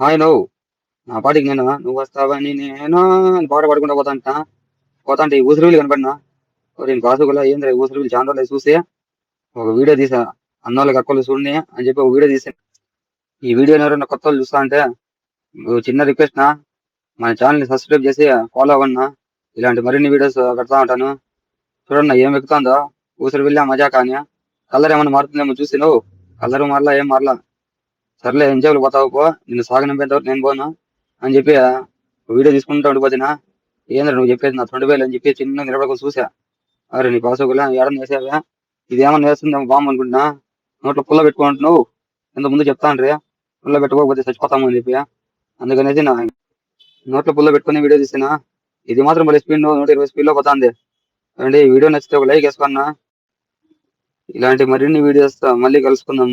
Hi నువ్వు. నా పాటికి నేను? నువ్వు వస్తావని నేను? పాట పాడుకుంటా పోతాంట. పోతాంటే ఈ ఊసిరివిలు కనపడినా? నేను కాసుకులా ఏంద్ర ఊసిరివిలు చాలా చూసి. ఒక వీడియో తీసా. అన్నోళ్ళకి అక్కలు చూడండి అని చెప్పి ఒక వీడియో తీసాను ఈ వీడియో ఎవరైనా కొత్త వాళ్ళు చూస్తా అంటే చిన్న రిక్వెస్ట్ నా. మన ఛానల్ని సబ్స్క్రైబ్ చేసి ఫాలో అవ్వన్నా. ఇలాంటి మరిన్ని వీడియోస్ పెడతా ఉంటాను. చూడన్నా ఏం ఎక్కుతుందో. ఊసిరి వెళ్ళా మజా కానీ కలర్ ఏమైనా మారుతుందేమో చూసి నువ్వు. కలర్ మారలా ఏం మారలా. సర్లే ఎంజాయ్లు పోతావు పో. నిన్ను సాగనంపేంత వరకు నేను పోను. అని చెప్పి వీడియో తీసుకుంటా ఉండిపోతున్నా ఏంద్ర నువ్వు చెప్పేది నా తొండి వేలు అని చెప్పి చిన్న నిలబడకు చూసా. అరే నీ పాసకులా ఏడని వేసావా? ఇది వేస్తుందేమో బామ్మ అనుకుంటున్నా. నోట్లో పుల్ల పెట్టుకుంటున్నావు. ఎంత ముందు చెప్తాను రే పుల్ల పెట్టుకోకపోతే చచ్చిపోతాము అని చెప్పి. అందుకనేసి నా నోట్లో పుల్ల పెట్టుకుని వీడియో తీసినా? ఇది మాత్రం మళ్ళీ స్పీడ్ నూట ఇరవై స్పీడ్లో పోతుంది. అంటే ఈ వీడియో నచ్చితే ఒక లైక్ వేసుకున్నా ఇలాంటి మరిన్ని వీడియోస్ మళ్ళీ కలుసుకుందాం